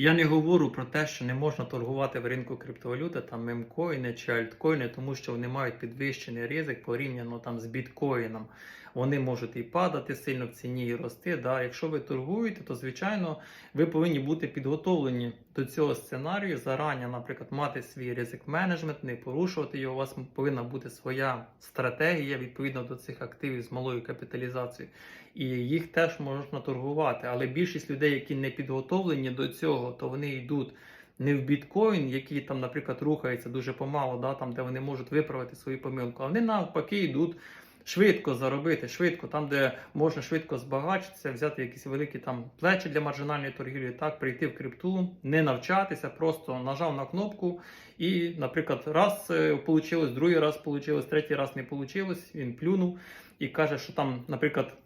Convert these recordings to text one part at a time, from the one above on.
Я не говорю про те, що не можна торгувати в ринку криптовалюти, там мемкоїни чи альткоїни, тому що вони мають підвищений ризик порівняно там з біткоїном. Вони можуть і падати сильно в ціні, і рости. Да. Якщо ви торгуєте, то звичайно ви повинні бути підготовлені до цього сценарію. Зарані, наприклад, мати свій ризик менеджмент, не порушувати його. У вас повинна бути своя стратегія відповідно до цих активів з малою капіталізацією. І їх теж можна торгувати. Але більшість людей, які не підготовлені до цього, то вони йдуть не в біткоін, який там, наприклад, рухається дуже помало, да, там, де вони можуть виправити свою помилку. А вони навпаки йдуть швидко заробити, швидко, там, де можна швидко збагатитися, взяти якісь великі там плечі для маржинальної торгівлі, так, прийти в крипту, не навчатися, просто нажав на кнопку. І, наприклад, раз вийшло, другий раз вийшло, третій раз не вийшло, він плюнув і каже, що там, наприклад,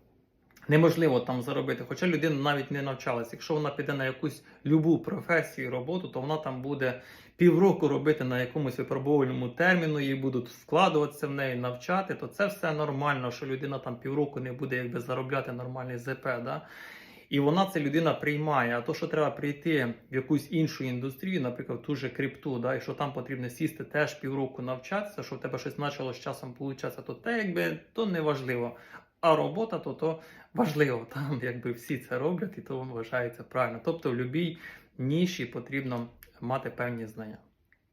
неможливо там заробити. Хоча людина навіть не навчалась. Якщо вона піде на якусь любу професію, роботу, то вона там буде півроку робити на якомусь випробувальному терміну, їй будуть вкладуватися в неї, навчати, то це все нормально, що людина там півроку не буде якби заробляти нормальний ЗП. Да? І вона ця людина приймає. А то, що треба прийти в якусь іншу індустрію, наприклад, ту же крипту, да, і що там потрібно сісти теж півроку навчатися, щоб в тебе щось почало з часом получатися, то те якби то не важливо. А робота то то важливо. Там якби всі це роблять, і то вважається правильно. Тобто в будь-якій ніші потрібно мати певні знання.